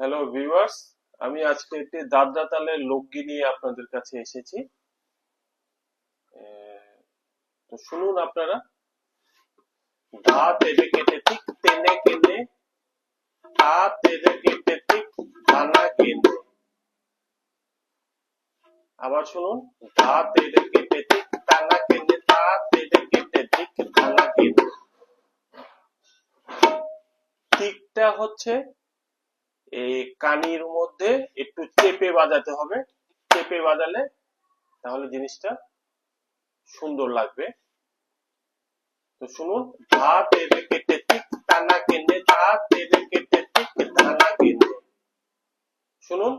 Hello viewers আমি আজকে একটি দাদরা তালের লোকগি নিয়ে আপনাদের কাছে এসেছি। তো শুনুন আপনারা। তেরে কেটে ঠিক তেনে কেনে তা কেটে ঠিক কেনে আবার শুনুন। ধা তেরে কেটে ঠিক কেনে তা কেটে ঠিক কেনে ঠিকটা হচ্ছে এই কানির মধ্যে একটু চেপে বাজাতে হবে। চেপে বাজালে তাহলে জিনিসটা সুন্দর লাগবে। তো শুনুন ধা তেরে কেটে টিক টানা কেনে ধা তেরে কেটে টানা কেনে শুনুন